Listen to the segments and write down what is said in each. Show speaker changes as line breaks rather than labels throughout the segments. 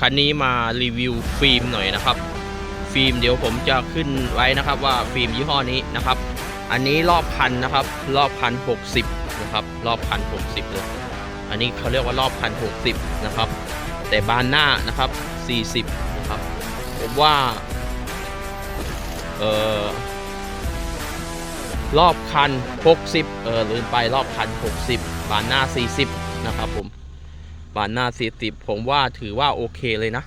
คันนี้มารีวิวฟิล์มหน่อยนะครับ ฟิล์มเดี๋ยวผมจะขึ้นไว้นะครับว่าฟิล์มยี่ห้อนี้นะครับ อันนี้รอบพันนะครับ รอบพันหกสิบนะครับ รอบพันหกสิบเลยอันนี้เขาเรียกว่ารอบพันหกสิบนะครับ แต่บานหน้านะครับสี่สิบนะครับ ผมว่า เออรอบคัน 60 เออลืมไปรอบคัน 60 บานหน้า 40 นะครับผม บานหน้า40ผมว่าถือว่าโอเคเลยนะ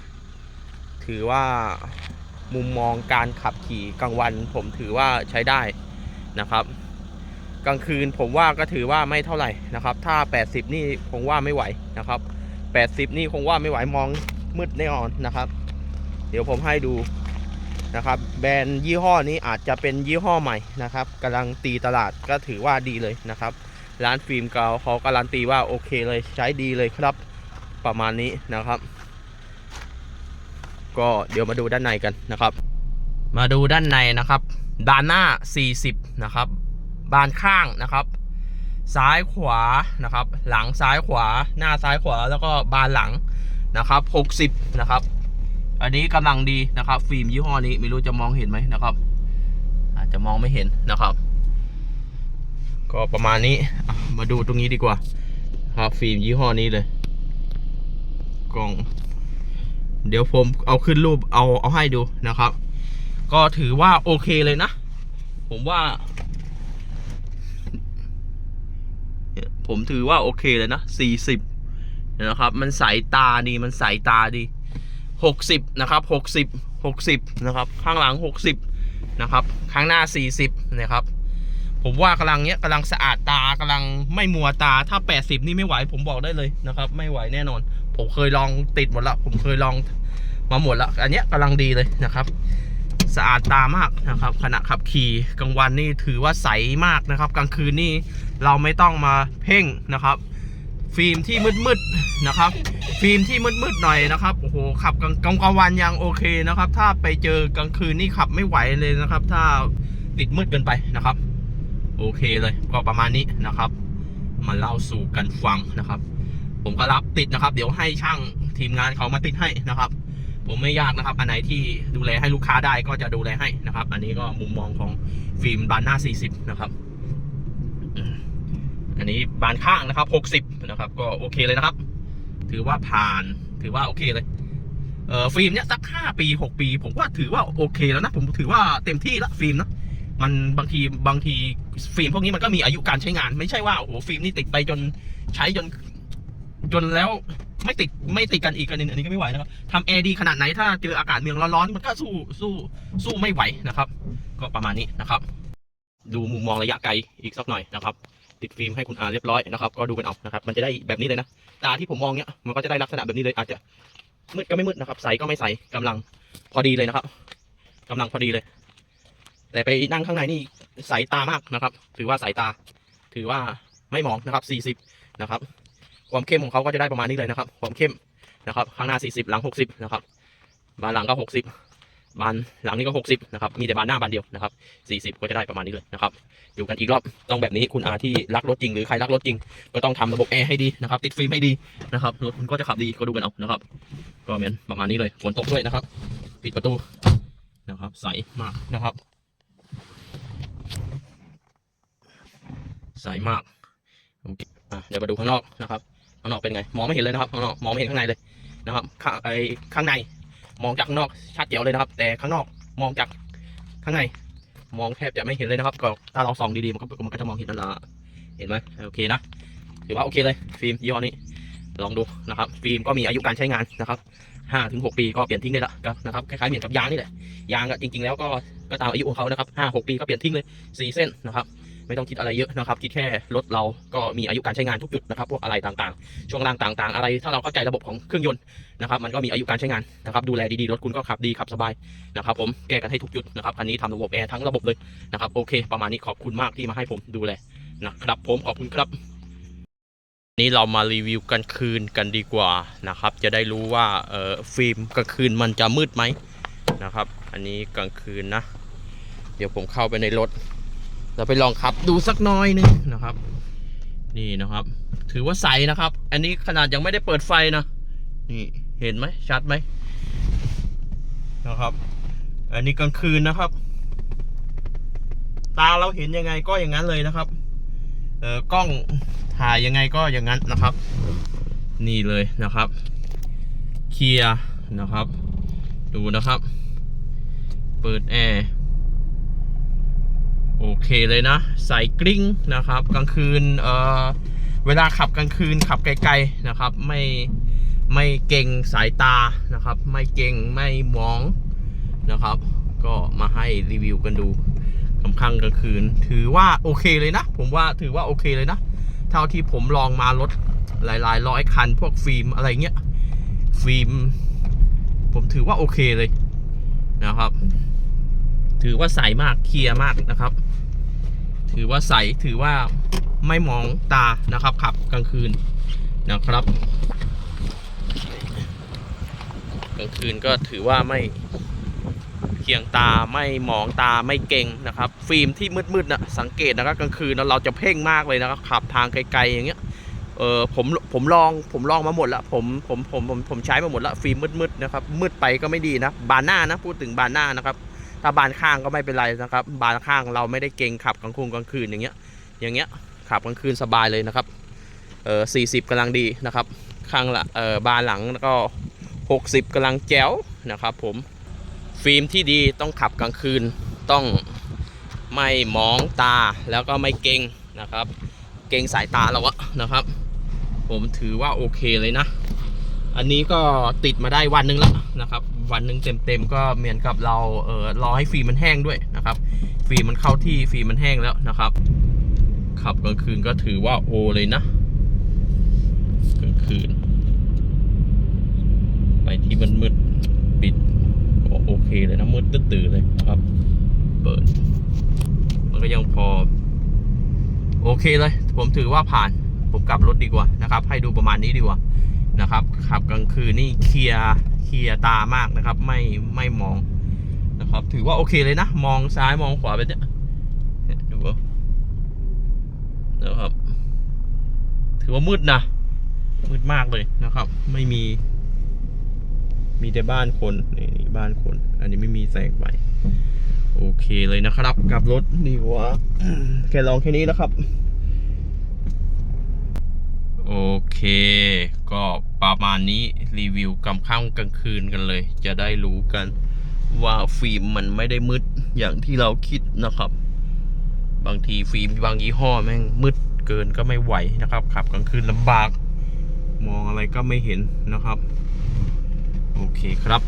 ถือว่ามุมมองการขับขี่กลางวัน ผมถือว่าใช้ได้นะครับ กลางคืนผมว่าก็ถือว่าไม่เท่าไหร่นะครับ ถ้า 80 นี่ผมว่าไม่ไหวนะครับ 80 นี่คงว่าไม่ไหวมองมืดแน่นอนนะครับ เดี๋ยวผมให้ดูนะครับ แบรนด์ยี่ห้อนี้อาจจะเป็นยี่ห้อใหม่นะครับกำลังตีตลาดก็ถือว่าดีเลยนะครับ ร้านฟิล์มเกาเขาการันตีว่าโอเคเลยใช้ดีเลยครับ ประมาณนี้นะครับ ก็เดี๋ยวมาดูด้านในกันนะครับ มาดูด้านในนะครับด้านหน้า 40 นะครับ บานข้างนะครับ ซ้ายขวานะครับ หลังซ้ายขวา หน้าซ้ายขวาแล้วก็บานหลังนะครับ 60 นะครับ อันนี้กำลังดีนะครับ ฟิล์มยี่ห้อนี้ไม่รู้จะมองเห็นไหมนะครับ อาจจะมองไม่เห็นนะครับ ก็ประมาณนี้มาดูตรงนี้ดีกว่าครับฟิล์มยี่ห้อนี้เลย กล้อง เดี๋ยวผมเอาขึ้นรูปเอาเอาให้ดูนะครับ ก็ถือว่าโอเคเลยนะ ผมว่า ผมถือว่าโอเคเลยนะสี่สิบนะครับ มันใสตาดีมันใสตาดีหกสิบนะครับหกสิบหกสิบนะครับ ข้างหลังหกสิบนะครับ ข้างหน้าสี่สิบนะครับ ผมว่ากำลังเนี้ยกำลังสะอาดตากำลังไม่มัวตาถ้าแปดสิบนี่ไม่ไหว ผมบอกได้เลยนะครับ ไม่ไหวแน่นอน ผมเคยลองติดหมดละผมเคยลองมาหมดละอันเนี้ยกำลังดีเลยนะครับ สะอาดตามากนะครับ ขณะขับขี่กลางวันนี่ถือว่าใสมากนะครับ กลางคืนนี่เราไม่ต้องมาเพ่งนะครับ ฟิล์มที่มืดๆนะครับ ฟิล์มที่มืดๆหน่อยนะครับโอ้โหขับกลางกลางวันยังโอเคนะครับ ถ้าไปเจอกลางคืนนี่ขับไม่ไหวเลยนะครับ ถ้าติดมืดเกินไปนะครับ โอเคเลยก็ประมาณนี้นะครับ มาเล่าสู่กันฟังนะครับ ผมก็รับติดนะครับ เดี๋ยวให้ช่างทีมงานเขามาติดให้นะครับ ผมไม่ยากนะครับ อันไหนที่ดูแลให้ลูกค้าได้ก็จะดูแลให้นะครับ อันนี้ก็มุมมองของฟิล์มบานหน้า 40 นะครับ อันนี้บานข้างนะครับ 60 นะครับ ก็โอเคเลยนะครับ ถือว่าผ่านถือว่าโอเคเลยเอ่อฟิล์มเนี้ยสักห้าปีหกปี ผมว่าถือว่าโอเคแล้วนะ ผมถือว่าเต็มที่ละฟิล์มนะ มันบางทีบางทีฟิล์มพวกนี้มันก็มีอายุการใช้งาน ไม่ใช่ว่าโอ้โหฟิล์มนี่ติดไปจนใช้จน จนแล้วไม่ติดไม่ติดกันอีกอันนี้อันนี้ก็ไม่ไหวนะครับทำแอร์ดีขนาดไหนถ้าเจออากาศเมืองร้อนๆมันก็สู้สู้สู้ไม่ไหวนะครับ ก็ประมาณนี้นะครับ ดูมุมมองระยะไกลอีกสักหน่อยนะครับ ติดฟิล์มให้คุณอาเรียบร้อยนะครับก็ดูกันเอานะครับ มันจะได้แบบนี้เลยนะตาที่ผมมองเนี้ยมันก็จะได้ลักษณะแบบนี้เลยอาจจะมืดก็ไม่มืดนะครับใสก็ไม่ใสกำลังพอดีเลยนะครับกำลังพอดีเลย แต่ไปนั่งข้างในนี่ใสตามากนะครับ ถือว่าสายตา ถือว่าไม่มองนะครับ 40 นะครับ ความเข้มของเขาก็จะได้ประมาณนี้เลยนะครับ ความเข้มนะครับ ข้างหน้า 40 หลัง 60 นะครับ บานหลังก็ 60 บานหลังนี่ก็ 60 นะครับ มีแต่บานหน้าบานเดียวนะครับ 40 ก็จะได้ประมาณนี้เลยนะครับ อยู่กันอีกรอบ ต้องแบบนี้คุณอาที่รักรถจริงหรือใครรักรถจริง ก็ต้องทำระบบแอร์ให้ดีนะครับ ติดฟิล์มให้ดีนะครับ รถคุณก็จะขับดี ก็ดูกันเอานะครับ ก็เหมือนประมาณนี้เลย ฝนตกด้วยนะครับ ปิดประตูนะครับ ใสมากนะครับ ใสมากโอเคอะเดี๋ยวมาดูข้างนอกนะครับข้างนอกเป็นไง มองไม่เห็นเลยนะครับข้างนอกมองไม่เห็นข้างในเลยนะครับข้างไอข้างในมองจากข้างนอกชัดเจ๋วเลยนะครับ แต่ข้างนอกมองจากข้างในมองแทบจะไม่เห็นเลยนะครับ ก็ถ้าเราส่องดีๆมันก็มันก็จะมองเห็นนั่นแหละเห็นไหมโอเคนะถือว่าโอเคเลย ฟิล์มยี่ห้อนี้ลองดูนะครับ ฟิล์มก็มีอายุการใช้งานนะครับห้าถึงหกปีก็เปลี่ยนทิ้งได้ละนะครับคล้ายๆเหมือนกับยางนี่แหละยางก็จริงๆแล้วก็ก็ตามอายุของเขานะครับห้าหกปีก็เปลี่ยนทิ้งเลยสี่เส้นนะครับ ไม่ต้องคิดอะไรเยอะนะครับ คิดแค่รถเราก็มีอายุการใช้งานทุกจุดนะครับ พวกอะไรต่างๆ ช่วงล่างต่างๆ อะไร ถ้าเราเข้าใจระบบของเครื่องยนต์นะครับ มันก็มีอายุการใช้งานนะครับ ดูแลดีๆ รถคุณก็ขับดีขับสบายนะครับ ผม แก้กันให้ทุกจุดนะครับ คันนี้ทำระบบแอร์ทั้งระบบเลยนะครับ โอเค ประมาณนี้ขอบคุณมากที่มาให้ผมดูแลนะครับ ผม ขอบคุณครับ นี้เรามารีวิวกลางคืนกันดีกว่านะครับ จะได้รู้ว่าเอ่อฟิล์มกลางคืนมันจะมืดไหมนะครับ อันนี้กลางคืนนะ เดี๋ยวผมเข้าไปในรถ เราไปลองขับดูสักน้อยหนึงนะครับ นี่นะครับ ถือว่าใสนะครับ อันนี้ขนาดยังไม่ได้เปิดไฟนะนี่เห็นไหมชัดไหมนะครับ อันนี้กลางคืนนะครับ ตาเราเห็นยังไงก็อย่างนั้นเลยนะครับ เออกล้องถ่ายยังไงก็อย่างนั้นนะครับ นี่เลยนะครับ เคลียร์นะครับ ดูนะครับ เปิดแอร์ โอเคเลยนะใส่กริ้งนะครับกลางคืนเอ่อเวลาขับกลางคืนขับไกลๆนะครับไม่ไม่เก่งสายตานะครับ ไม่เก่งไม่มองนะครับ ก็มาให้รีวิวกันดูกำคังกลางคืน ถือว่าโอเคเลยนะ ผมว่าถือว่าโอเคเลยนะ เท่าที่ผมลองมารถหลายๆร้อยคัน พวกฟิล์มอะไรเงี้ยฟิล์ม ผมถือว่าโอเคเลยนะครับ ถือว่าใสมากเคลียร์มากนะครับ ถือว่าใสถือว่าไม่มองตานะครับขับกลางคืนนะครับกลางคืนก็ถือว่าไม่เคียงตาไม่มองตาไม่เก่งนะครับ ฟิล์มที่มืดๆนะสังเกตนะครับกลางคืนเราจะเพ่งมากเลยนะครับขับทางไกลๆอย่างเงี้ยเออผมผมลองผมลองมาหมดละผมผมผมผมผมใช้มาหมดละฟิล์มมืดๆนะครับมืดไปก็ไม่ดีนะบานหน้านะพูดถึงบานหน้านะครับ ถ้าบานข้างก็ไม่เป็นไรนะครับ บานข้างเราไม่ได้เก่งขับกลางคืนกลางคืนอย่างเงี้ย อย่างเงี้ยขับกลางคืนสบายเลยนะครับ เออสี่สิบกำลังดีนะครับ ข้างละเออบานหลังก็หกสิบกำลังแจ๋วนะครับ ผม ฟิล์มที่ดีต้องขับกลางคืนต้องไม่มองตาแล้วก็ไม่เก่งนะครับ เก่งสายตาเราอะนะครับ ผมถือว่าโอเคเลยนะ อันนี้ก็ติดมาได้วันหนึงแล้วนะครับ วันหนึ่งเต็มๆก็เหมือนกับเราเออรอให้ฟิล์มมันแห้งด้วยนะครับ ฟิล์มมันเข้าที่ฟิล์มมันแห้งแล้วนะครับขับกลางคืนก็ถือว่าโอเลยนะกลางคืน ไปที่มันมืดปิดก็โอเคเลยนะมืดตื่นเลยนะครับ เปิด มันก็ยังพอ โอเคเลย ผมถือว่าผ่าน ผมกลับรถดีกว่านะครับ ให้ดูประมาณนี้ดีกว่า นะครับขับกลางคืนนี่เคลียร์เคลียร์ตามากนะครับ ไม่ไม่มองนะครับ ถือว่าโอเคเลยนะ มองซ้ายมองขวาไปเนี่ยเนี่ยดูเอานะครับ ถือว่ามืดนะมืดมากเลยนะครับ ไม่มี มีแต่บ้านคนนี่บ้านคน อันนี้ไม่มีแสงไฟโอเคเลยนะครับกลับรถดีกว่าแค่ลองแค่นี้แล้วครับ โอเค ก็ประมาณนี้รีวิวกำข้ามกลางคืนกันเลย จะได้รู้กันว่าฟิล์มมันไม่ได้มืดอย่างที่เราคิดนะครับ บางทีฟิล์มบางยี่ห้อแม่งมืดเกินก็ไม่ไหวนะครับขับกลางคืนลำบาก มองอะไรก็ไม่เห็นนะครับ โอเคครับ